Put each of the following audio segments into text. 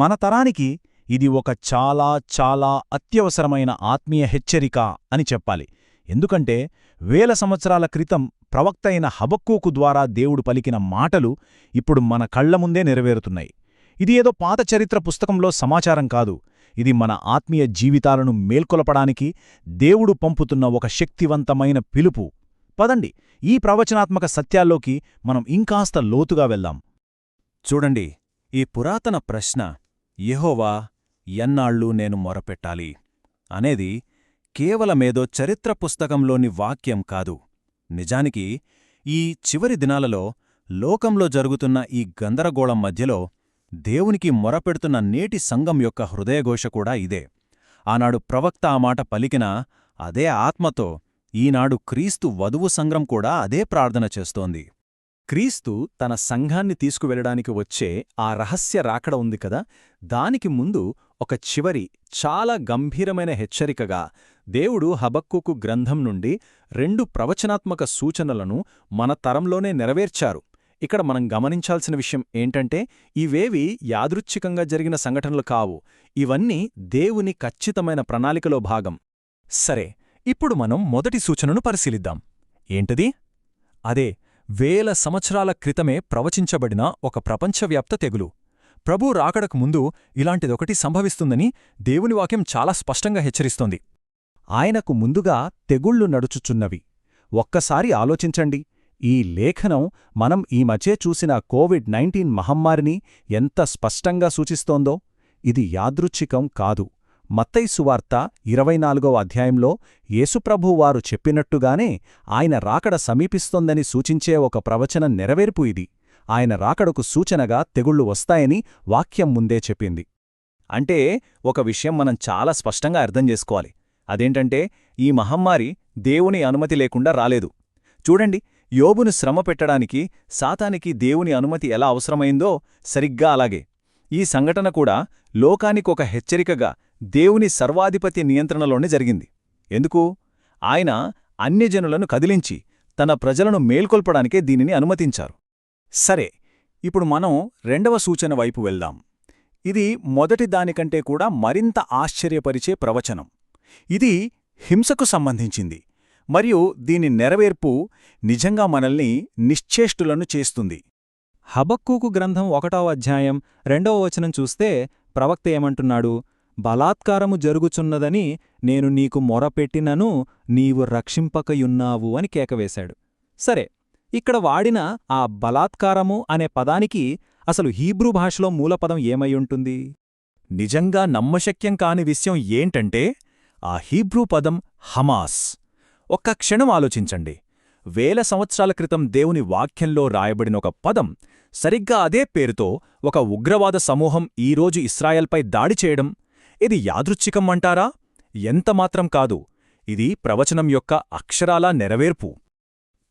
మన తరానికి ఇది ఒక చాలా చాలా అత్యవసరమైన ఆత్మీయ హెచ్చరిక అని చెప్పాలి. ఎందుకంటే వేల సంవత్సరాల క్రితం ప్రవక్త అయిన హబక్కూకు ద్వారా దేవుడు పలికిన మాటలు ఇప్పుడు మన కళ్ళ ముందే నెరవేరుతున్నాయి. ఇది ఏదో పాత చరిత్ర పుస్తకంలో సమాచారం కాదు. ఇది మన ఆత్మీయ జీవితాలను మేల్కొలపడానికి దేవుడు పంపుతున్న ఒక శక్తివంతమైన పిలుపు. పదండి ఈ ప్రవచనాత్మక సత్యాల్లోకి మనం ఇంకాస్త లోతుగా వెళ్దాం. చూడండి ఈ పురాతన ప్రశ్న యెహోవా ఎన్నాళ్ళు నేను మొరపెట్టాలి? అనేది కేవలమేదో చరిత్ర పుస్తకంలోని వాక్యం కాదు. నిజానికి ఈ చివరి దినాలలో లోకంలో జరుగుతున్న ఈ గందరగోళం మధ్యలో దేవునికి మొరపెడుతున్న నేటి సంఘం యొక్క హృదయఘోష కూడా ఇదే. ఆనాడు ప్రవక్త ఆ మాట పలికిన అదే ఆత్మతో ఈనాడు క్రీస్తు వధువు సంఘం కూడా అదే ప్రార్థన చేస్తోంది. క్రీస్తు తన సంఘాన్ని తీసుకువెళ్ళడానికి వచ్చే ఆ రహస్య రాకడ ఉంది కదా? దానికి ముందు ఒక చివరి చాలా గంభీరమైన హెచ్చరికగా దేవుడు హబక్కుకు గ్రంథం నుండి రెండు ప్రవచనాత్మక సూచనలను మన తరంలోనే నెరవేర్చారు. ఇక్కడ మనం గమనించాల్సిన విషయం ఏంటంటే ఇవేవి యాదృచ్ఛికంగా జరిగిన సంఘటనలు కావు. ఇవన్నీ దేవుని ఖచ్చితమైన ప్రణాళికలో భాగం. సరే ఇప్పుడు మనం మొదటి సూచనను పరిశీలిద్దాం. ఏంటది? అదే వేల సంవత్సరాల క్రితమే ప్రవచించబడిన ఒక ప్రపంచవ్యాప్త తెగులు. ప్రభు రాకడకు ముందు ఇలాంటిదొకటి సంభవిస్తుందని దేవుని వాక్యం చాలా స్పష్టంగా హెచ్చరిస్తోంది. ఆయనకు ముందుగా తెగుళ్ళు నడుచుచున్నవి. ఒక్కసారి ఆలోచించండి. ఈ లేఖనం మనం ఈ మధ్య చూసిన కోవిడ్ నైన్టీన్ మహమ్మారిని ఎంత స్పష్టంగా సూచిస్తోందో. ఇది యాదృచ్ఛికం కాదు. మత్తైసువార్త ఇరవై నాలుగవ అధ్యాయంలో యేసుప్రభువారు చెప్పినట్టుగానే ఆయన రాకడ సమీపిస్తోందని సూచించే ఒక ప్రవచన నెరవేర్పు ఇది. ఆయన రాకడకు సూచనగా తెగుళ్ళు వస్తాయని వాక్యం ముందే చెప్పింది. అంటే ఒక విషయం మనం చాలా స్పష్టంగా అర్థం చేసుకోవాలి. అదేంటంటే ఈ మహమ్మారి దేవుని అనుమతి లేకుండా రాలేదు. చూడండి యోబును శ్రమ పెట్టడానికి సాతానికి దేవుని అనుమతి ఎలా అవసరమైందో సరిగ్గా అలాగే. ఈ సంఘటన కూడా లోకానికొక హెచ్చరికగా దేవుని సర్వాధిపత్య నియంత్రణలోనే జరిగింది. ఎందుకు? ఆయన అన్యజనులను కదిలించి తన ప్రజలను మేల్కొల్పడానికే దీనిని అనుమతించారు. సరే ఇప్పుడు మనం రెండవ సూచన వైపు వెళ్దాం. ఇది మొదటి దానికంటే కూడా మరింత ఆశ్చర్యపరిచే ప్రవచనం. ఇది హింసకు సంబంధించింది మరియు దీని నెరవేర్పు నిజంగా మనల్ని నిశ్చేష్టులను చేస్తుంది. హబక్కూకు గ్రంథం ఒకటవ అధ్యాయం రెండవ వచనం చూస్తే ప్రవక్త ఏమంటున్నాడు? బలాత్కారము జరుగుచున్నదని నేను నీకు మొరపెట్టినను నీవు రక్షింపకయున్నావు అని కేకవేశాడు. సరే ఇక్కడ వాడిన ఆ బలాత్కారము అనే పదానికి అసలు హీబ్రూ భాషలో మూలపదం ఏమయ్యుంటుంది? నిజంగా నమ్మశక్యం కాని విషయం ఏంటంటే ఆ హీబ్రూ పదం హమాస్. ఒక్క క్షణం ఆలోచించండి. వేల సంవత్సరాల క్రితం దేవుని వాక్యంలో రాయబడిన ఒక పదం సరిగ్గా అదే పేరుతో ఒక ఉగ్రవాద సమూహం ఈరోజు ఇస్రాయల్పై దాడి చేయడం ఇది యాదృచ్ఛికం అంటారా ఎంతమాత్రం కాదు. ఇది ప్రవచనం యొక్క అక్షరాలా నెరవేర్పు.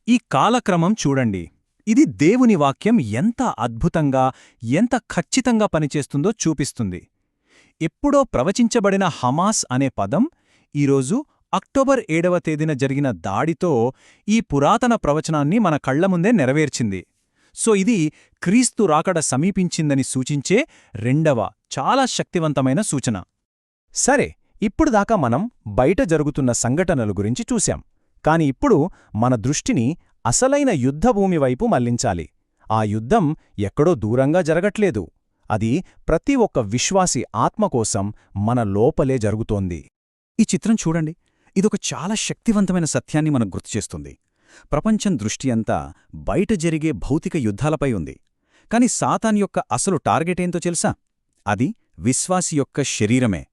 ఈ కాలక్రమం చూడండి. ఇది దేవుని వాక్యం ఎంత అద్భుతంగా ఎంత ఖచ్చితంగా పనిచేస్తుందో చూపిస్తుంది. ఎప్పుడో ప్రవచించబడిన హమాస్ అనే పదం ఈరోజు అక్టోబర్ ఏడవ తేదీన జరిగిన దాడితో ఈ పురాతన ప్రవచనాన్ని మన కళ్ళముందే నెరవేర్చింది. సో ఇది క్రీస్తు రాకడ సమీపించిందని సూచించే రెండవ చాలా శక్తివంతమైన సూచన. సరే ఇప్పుడు దాకా మనం బయట జరుగుతున్న సంఘటనల గురించి చూశాం. కాని ఇప్పుడు మన దృష్టిని అసలైన యుద్ధభూమి వైపు మళ్ళించాలి. ఆ యుద్ధం ఎక్కడో దూరంగా జరగట్లేదు. అది ప్రతి ఒక్క విశ్వాసి ఆత్మకోసం మన లోపలే జరుగుతోంది. ఈ చిత్రం చూడండి. ఇదొక చాలా శక్తివంతమైన సత్యాన్ని మనకు గుర్తుచేస్తుంది ప్రపంచం దృష్టి అంతా బయట జరిగే భౌతిక యుద్ధాలపై ఉంది. కాని సాతాన్ యొక్క అసలు టార్గెటేంతో తెలుసా? అది విశ్వాసి యొక్క శరీరమే.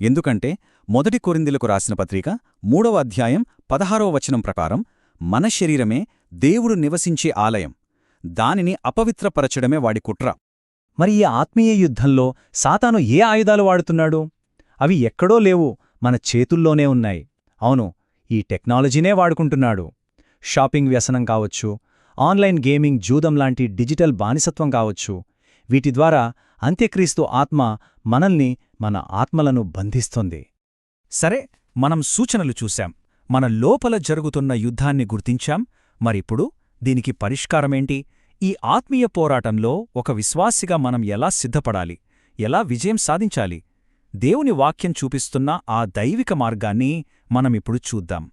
ఎందుకంటే మొదటి కొరిందిలకు రాసిన పత్రిక మూడవ అధ్యాయం పదహారవ వచనం ప్రకారం మన శరీరమే దేవుడు నివసించే ఆలయం. దానిని అపవిత్రపరచడమే వాడి కుట్ర. మరి ఈ ఆత్మీయ యుద్ధంలో సాతాను ఏ ఆయుధాలు వాడుతున్నాడు? అవి ఎక్కడో లేవు మన చేతుల్లోనే ఉన్నాయి. అవును ఈ టెక్నాలజీనే వాడుకుంటున్నాడు. షాపింగ్ వ్యసనం కావచ్చు ఆన్లైన్ గేమింగ్ జూదం లాంటి డిజిటల్ బానిసత్వం కావచ్చు వీటి ద్వారా అంత్యక్రీస్తు ఆత్మ మనల్ని మన ఆత్మలను బంధిస్తోంది. సరే మనం సూచనలు చూశాం. మన లోపల జరుగుతున్న యుద్ధాన్ని గుర్తించాం. మరిప్పుడు దీనికి పరిష్కారమేంటి? ఈ ఆత్మీయ పోరాటంలో ఒక విశ్వాసిగా మనం ఎలా సిద్ధపడాలి? ఎలా విజయం సాధించాలి? దేవుని వాక్యం చూపిస్తున్న ఆ దైవిక మార్గాన్ని మనమిప్పుడు చూద్దాం.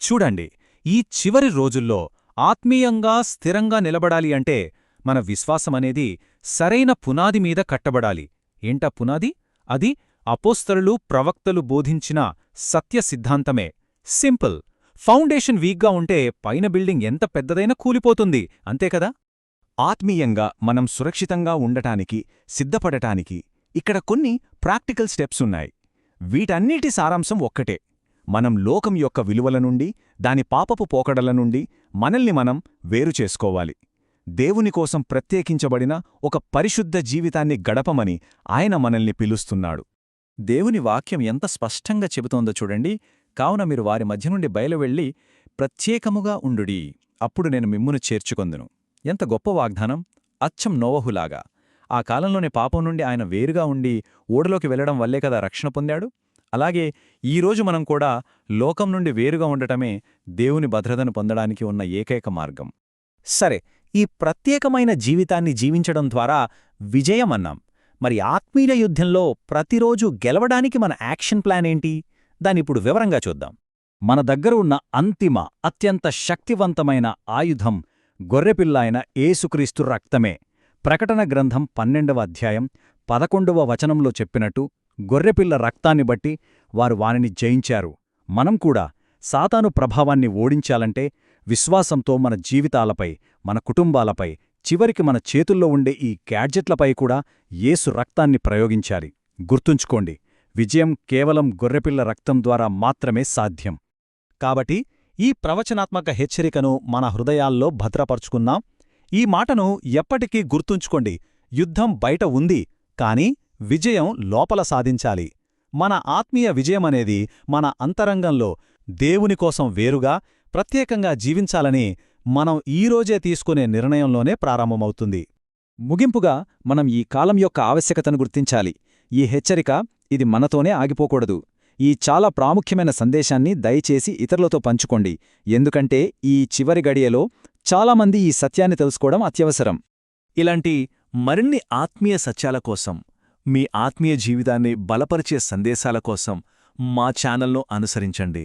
చూడండి ఈ చివరి రోజుల్లో ఆత్మీయంగా స్థిరంగా నిలబడాలి అంటే మన విశ్వాసమనేది సరైన పునాది మీద కట్టబడాలి. ఏంటా పునాది? అది అపోస్తరులు ప్రవక్తలు బోధించిన సత్య సిద్ధాంతమే. సింపుల్. ఫౌండేషన్ వీక్గా ఉంటే పైన బిల్డింగ్ ఎంత పెద్దదైనా కూలిపోతుంది అంతేకదా ఆత్మీయంగా మనం సురక్షితంగా ఉండటానికి సిద్ధపడటానికి ఇక్కడ కొన్ని ప్రాక్టికల్ స్టెప్స్ ఉన్నాయి. వీటన్నిటి సారాంశం ఒక్కటే. మనం లోకం యొక్క విలువల నుండి దాని పాపపు పోకడల నుండి మనల్ని మనం వేరు చేసుకోవాలి. దేవుని కోసం ప్రత్యేకించబడిన ఒక పరిశుద్ధ జీవితాన్ని గడపమని ఆయన మనల్ని పిలుస్తున్నాడు. దేవుని వాక్యం ఎంత స్పష్టంగా చెబుతోందో చూడండి. కావున మీరు వారి మధ్య నుండి బయలువెళ్ళి ప్రత్యేకముగా ఉండుడి. అప్పుడు నేను మిమ్మును చేర్చుకొందును. ఎంత గొప్ప వాగ్దానం. అచ్చం నోవహులాగా. ఆ కాలంలోనే పాపం నుండి ఆయన వేరుగా ఉండి ఓడలోకి వెళ్ళడం వల్లే కదా రక్షణ పొందాడు. అలాగే ఈరోజు మనం కూడా లోకం నుండి వేరుగా ఉండటమే దేవుని భద్రతను పొందడానికి ఉన్న ఏకైక మార్గం. సరే ఈ ప్రత్యేకమైన జీవితాన్ని జీవించడం ద్వారా విజయమన్నాం. మరి ఆత్మీయ యుద్ధంలో ప్రతిరోజు గెలవడానికి మన యాక్షన్ ప్లాన్ ఏంటి? దానిప్పుడు వివరంగా చూద్దాం. మన దగ్గర ఉన్న అంతిమ అత్యంత శక్తివంతమైన ఆయుధం గొర్రెపిల్ల అయిన ఏసుక్రీస్తు రక్తమే. ప్రకటన గ్రంథం పన్నెండవ అధ్యాయం పదకొండవ వచనంలో చెప్పినట్టు గొర్రెపిల్ల రక్తాన్ని బట్టి వారు వానిని జయించారు. మనం కూడా సాతాను ప్రభావాన్ని ఓడించాలంటే విశ్వాసంతో మన జీవితాలపై మన కుటుంబాలపై చివరికి మన చేతుల్లో ఉండే ఈ గ్యాడ్జెట్లపై కూడా యేసు రక్తాన్ని ప్రయోగించాలి. గుర్తుంచుకోండి విజయం కేవలం గొర్రెపిల్ల రక్తం ద్వారా మాత్రమే సాధ్యం. కాబట్టి ఈ ప్రవచనాత్మక హెచ్చరికను మన హృదయాల్లో భద్రపరుచుకుందాం. ఈ మాటను ఎప్పటికీ గుర్తుంచుకోండి యుద్ధం బయట ఉంది కాని విజయం లోపల సాధించాలి. మన ఆత్మీయ విజయమనేది మన అంతరంగంలో దేవుని కోసం వేరుగా ప్రత్యేకంగా జీవించాలని మనం ఈరోజే తీసుకునే నిర్ణయంలోనే ప్రారంభమవుతుంది. ముగింపుగా మనం ఈ కాలం యొక్క ఆవశ్యకతను గుర్తించాలి. ఈ హెచ్చరిక ఇది మనతోనే ఆగిపోకూడదు. ఈ చాలా ప్రాముఖ్యమైన సందేశాన్ని దయచేసి ఇతరులతో పంచుకోండి. ఎందుకంటే ఈ చివరి గడియలో చాలామంది ఈ సత్యాన్ని తెలుసుకోవడం అత్యవసరం. ఇలాంటి మరిన్ని ఆత్మీయ సత్యాల కోసం మీ ఆత్మీయ జీవితాన్ని బలపరిచే సందేశాల కోసం మా ఛానల్ను అనుసరించండి.